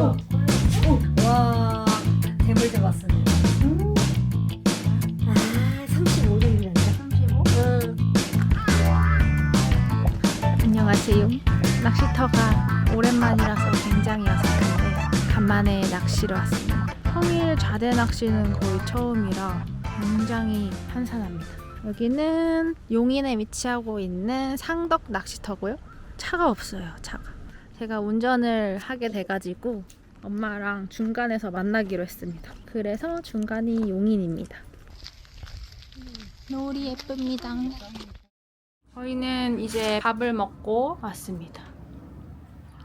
와, 대물 잡았습니다. 아, 35점이란다. 35? 응. 안녕하세요. 낚시터가 오랜만이라서 굉장히였었는데 간만에 낚시를 왔습니다. 평일 자대 낚시는 거의 처음이라 굉장히 한산합니다. 여기는 용인에 위치하고 있는 상덕 낚시터고요. 차가 없어요. 차가. 제가 운전을 하게 돼가지고 엄마랑 중간에서 만나기로 했습니다. 그래서 중간이 용인입니다. 노을이 예쁩니다. 저희는 이제 밥을 먹고 왔습니다.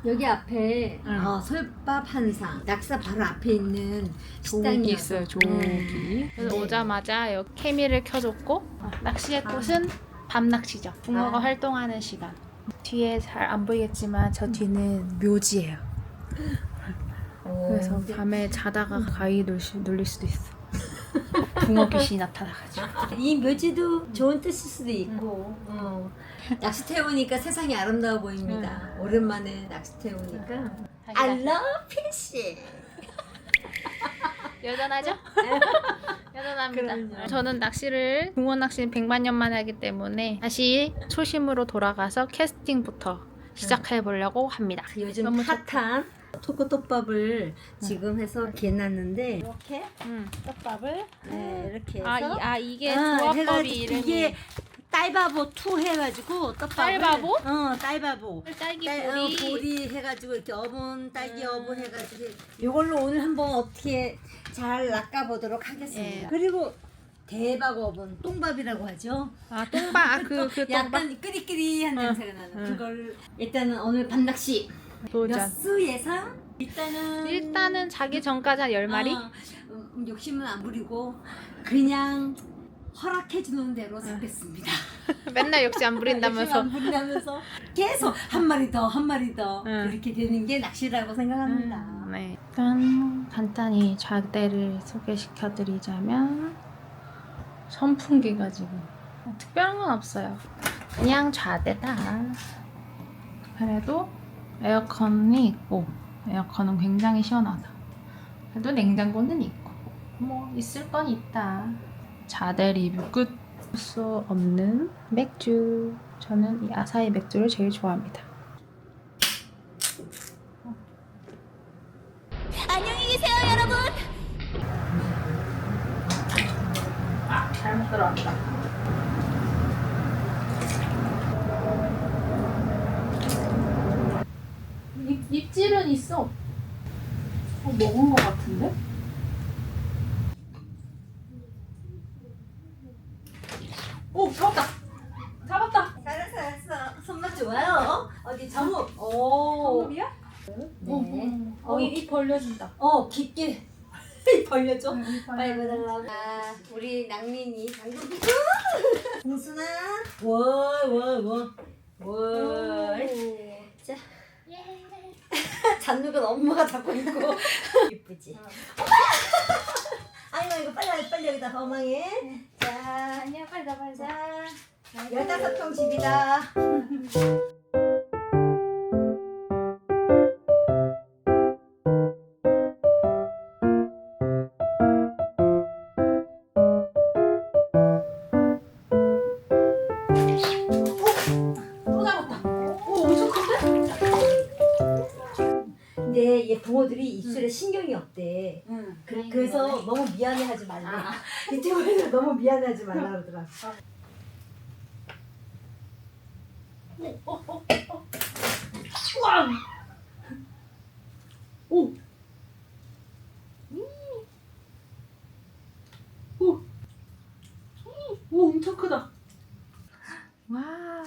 여기 앞에 응. 어, 설밥 한상, 낙사 바로 앞에 있는 식당이 있어요, 조기. 그래서 네. 오자마자 여기 케미를 켜줬고 낚시의 곳은 밤 낚시죠. 붕어가 아. 활동하는 시간. 뒤에 잘 안 보이겠지만 저 뒤는 묘지예요. 그래서 밤에 자다가 가위 눌, 수- 눌릴 수도 있어. 붕어 귀신이 나타나가지고. 이 묘지도 좋은 뜻일 수도 있고 어. 낚시터에 오니까 세상이 아름다워 보입니다. 오랜만에 낚시터에 오니까 I love fish. 여전하죠? 여전합니다. 저는 낚시를 붕어 낚시는 100만 년 만에 하기 때문에 다시 초심으로 돌아가서 캐스팅부터 시작해 보려고 합니다. 요즘 너무 핫한 토코토밥을 지금 해서 해놨는데 이렇게? 음, 떡밥을? 네, 이렇게 해서 아, 이, 아 이게 아, 조합법이 이름이 이게 딸바보 투 해가지고 떡밥을 딸바보? 어 딸바보 딸기 딸, 어, 보리 보리 해가지고 이렇게 어분 딸기 음. 어분 해가지고 이걸로 오늘 한번 어떻게 잘 낚아보도록 하겠습니다. 예. 그리고 대박 어분 똥밥이라고 하죠. 아 똥밥 아, 그 그 똥밥 약간 끄리끄리한 응. 냄새가 나는 응. 그걸 일단은 오늘 밤낚시 몇 도전 수 예상? 일단은 일단은 자기 전까지 한 10마리 어, 음, 욕심은 안 부리고 그냥 허락해 주는 대로 잡겠습니다. 맨날 역시 안 부린다면서 욕심 안 부린다면서 계속 한 마리 더, 한 마리 더 응. 이렇게 되는 게 낚시라고 생각합니다. 음, 네. 일단 간단히 자대를 소개시켜 드리자면 선풍기가 지금 특별한 건 없어요. 그냥 좌대다. 그래도 에어컨이 있고 에어컨은 굉장히 시원하다. 그래도 냉장고는 있고 뭐 있을 건 있다. 자대 리뷰 끝. 수 없는 맥주. 저는 이 아사히 맥주를 제일 좋아합니다. 안녕히 계세요, 여러분. 아, 잘못 들어왔다. 입, 입질은 있어. 어, 먹은 것 같은데? 오, 잡았다! 잡았다! 잘했어, 잘했어. 손맛 좋아요. 어디 점업. 오. 정답이야? 네. 어, 입, 입 벌려준다. 어, 깊게 벌려줘. 응, 입 빨리 벌려준다. 보달라고. 아, 우리 낭민이 방금 비고 공순아. 월, 월, 월. 월. 자. 잔누건 엄마가 잡고 있고. 이쁘지? 아이고, 이거 빨리, 빨리 여기다 허망해. 자, 아니야, 빨리 나, 빨리 나. 자. 열다섯 통 집이다. 근데 얘 붕어들이 입술에 신경이 없대. 응. 그, 그래서 너무 미안해하지 말래. 유튜브에서 너무 미안해하지 말라 그러더라. 우와! 오! 오! 오, 엄청 크다. 와,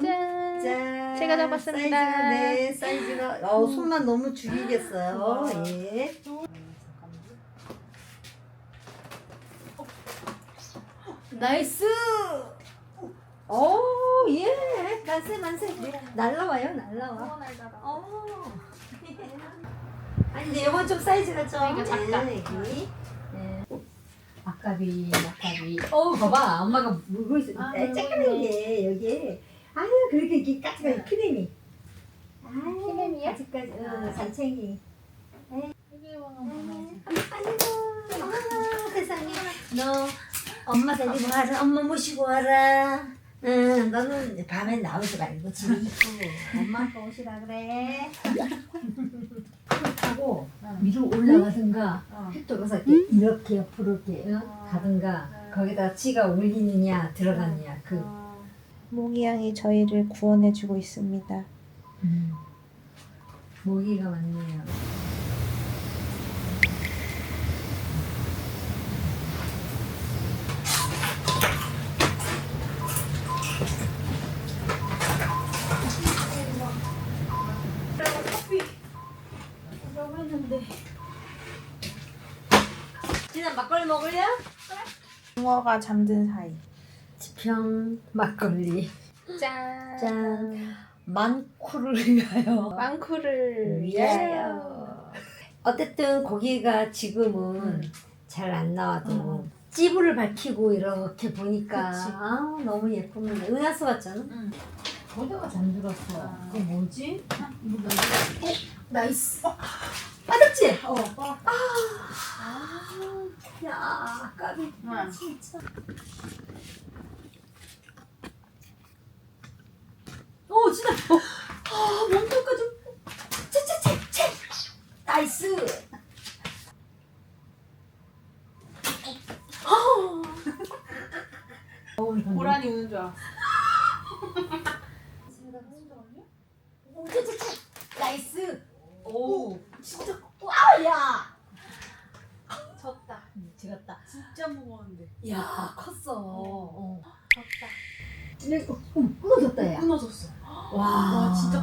짠. 짠. 제 가 잡았습니다. 사이즈가, 네, 사이즈가. 어, 손만 너무 죽이겠어요. 와. 예. 나이스. 오, 예. 만세, 만세. 날라와요, 날라와. 어. 아니, 근데 이건 좀 사이즈가 좀. 작다. 네, 여기. 네. 아까비, 아까비. 어, 봐봐. 엄마가 물고 있어. 아, 아, 쬐끄만 게, 여기. 아유, 그렇게 이렇게 까치가 크림이. 아유, 크림이야? 아직까지, 어, 잔챙이. 아이고, 어머나 세상에. 너 엄마 데리고 와라. 엄마 모시고 와라. 응, 너는 밤에 나오지 말고 집에 있고 엄마 아빠 오시라 그래. 그렇다고 위로 올라가든가 어. 해 돌아서 이렇게, 이렇게 옆으로 이렇게 응? 가든가 거기다 치가 올리느냐 들어가느냐 그 모기 양이 저희를 구원해주고 있습니다. 음. 모기가 많네요. 진아 막걸리 먹을래? 붕어가 잠든 사이. 지평 막걸리 짠. 짠 만쿠를 위하여 빵쿠를 위하여. 어쨌든 고기가 지금은 잘안 나와도 찌부를 밝히고 이렇게 보니까 그치. 아 너무 예쁩니다. 은하수 같잖아. 응. 거기가 잠들었어. 아. 그거 뭐지? 어, 나이스. 빠졌지? 어. 아. 야 까비. 응. 진짜. 오 진짜. 어. 아 몸통까지. 채채채채. 나이스. 고라니 우는 줄 알았어. 채채채. 나이스. 오 진짜. 와 야. 졌다. 지갔다. 진짜 무거운데. 야 컸어. 어. 졌다. 근데 어, 끊어졌다 야. 끊어졌어. 와, 와 진짜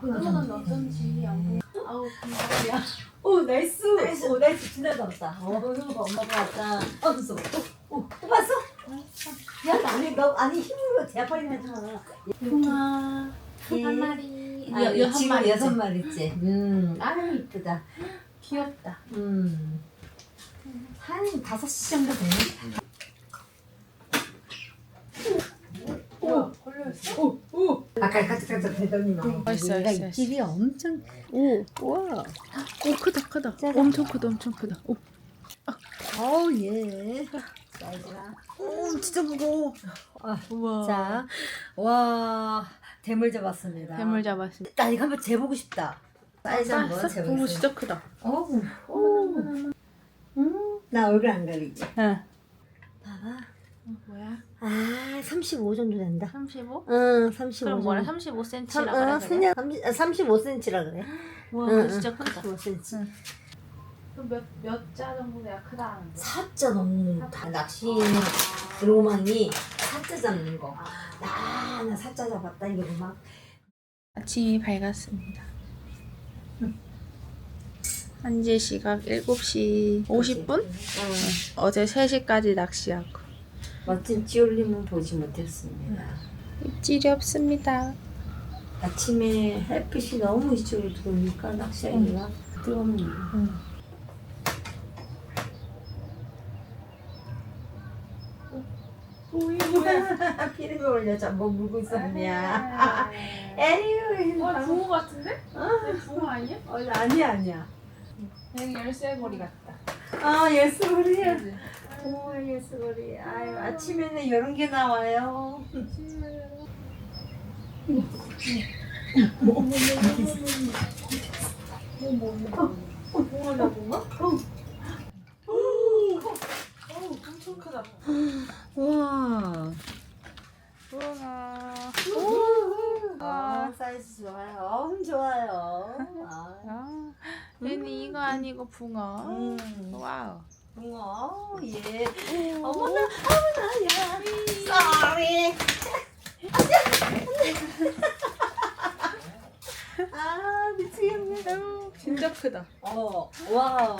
큰일 끊어졌네. 났다. 끊어는 어쩐 지 안 보여. 아우 금방이야. 오 나이스. 오 나이스 진짜 잘했다. 어 효가 엄마가 왔다. 어 무서워. 오, 오 봤어? 야 아니 너 아니 힘으로 마. 붕어 예. 한 마리. 아, 여, 여섯 지금 마리. 여섯 마리째. 음, 아유 이쁘다. 귀엽다. 음. 한 다섯 시 정도 되네. 오 걸려 있어. 오, 오. 아까 까딱까딱 대더니만. 맛있어, 얘가 맛있어, 입질이 엄청. 오. 와. 오 크다 크다. 짜잔. 엄청 크다 엄청 크다. 오. 어 예. 사이즈가. 오 진짜 무거워. 아, 우와. 자, 와 대물 잡았습니다. 뱀을 잡았어. 나 이거 한번 재보고 싶다. 사이즈 한번 오 재보겠습니다. 진짜 크다. 어우, 오, 음, 나 얼굴 안 가리지. 응. 봐봐. 뭐야? 아, 35 정도 된다. 35? 응, 35. 그럼 뭐라 정도. 35cm라 삼, 그래 어? 그냥 30, 아, 35cm라 그래. 와 응, 진짜 크다. 35cm. 응. 몇몇 자 정도 돼야 크다는데. 사자 넘는 다 낚시 로망이 사자 잡는 거. 나, 나 사자 잡았다 이게 막. 아침이 밝았습니다. 현재 시각 7시 50분? 응. 어제 3시까지 낚시하고 멋진 찌올림은 보지 못했습니다. 입질이 없습니다. 아침에 햇빛이 너무 이쪽으로 들어오니까 낚시하기가 뜨겁네요. 응. 뭐야? 피리가 올려서 뭐 물고 있었냐? 에휴, 어, 붕어 같은데? 내 붕어 아니야? 어, 아니야 아니야. 여기 열쇠고리 같다. 아 예스거리야. 그 지? 오 예스거리. 아유 아침에는 이런 게 나와요. 엄청 크다. 와. 아 사이즈 좋아요. 엄 좋아요. 아. 아, 얘는 이거 아니고 붕어. 음. 와우. 붕어 예. 어머나 어머나 야. Sorry. 아 미치겠네. 진짜 크다. 어 와우.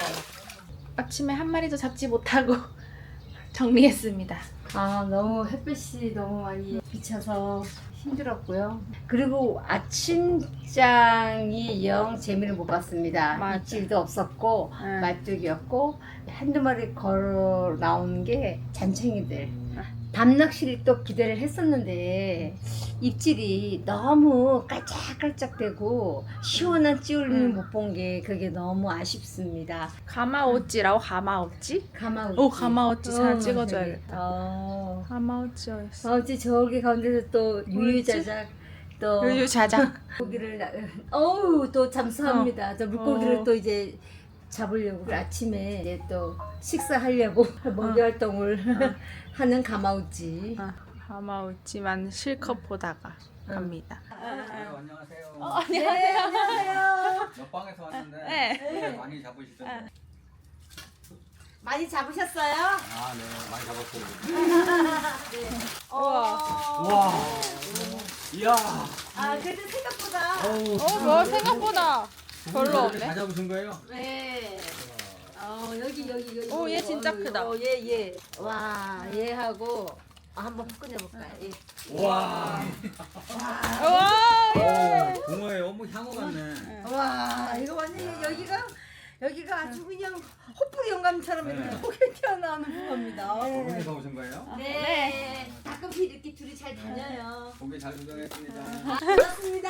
아침에 한 마리도 잡지 못하고 정리했습니다. 아 너무 햇빛이 너무 많이 비쳐서 힘들었고요. 그리고 아침장이 영 재미를 못 봤습니다. 맞아. 입질도 없었고 응. 말뚝이었고 한두 마리 걸어 나온 게 잔챙이들. 밤낚시를 또 기대를 했었는데 입질이 너무 깔짝깔짝되고 시원한 찌울을 음. 못본 게 그게 너무 아쉽습니다. 가마오찌라고 가마오찌? 가마우치. 오, 가마우치 잘 어, 찍어줘야겠다. 어. 가마오찌였어. 어찌 저기 가운데서 또 유유자작 또 유유자작. 고기를 나- 어우 또 잠수합니다. 저 물고기를 어. 또 이제 잡으려고 아침에 이제 또 식사하려고 먹이 활동을 하는 가마우치. 아, 가마오찌만 실컷 보다가 갑니다. 아유, 안녕하세요. 네 안녕하세요. 옆방에서 왔는데 네. 네, 많이 잡으시던데. 많이 잡으셨어요? 아, 네, 많이 잡았어요. 우와. 우와. 이야. 아 그래도 생각보다. 어, 뭐 생각보다 별로 다 없네. 잡으신 거예요? 네. 어 여기 여기 여기. 오, 얘 진짜 크다. 어, 얘 얘. 와 얘하고 아, 한번 꺼내 볼까요? 얘. 우와. 우와! 오, 붕어에 어묵 향후 같네. 와 이거 완전 여기가 여기가 아주 그냥 호뿌리 영감처럼 이렇게 네. 포개 튀어나오는 부분입니다. 거기서 오신 거예요? 네. 가끔씩 이렇게 둘이 잘 다녀요. 고기 잘 구경했습니다. 고맙습니다.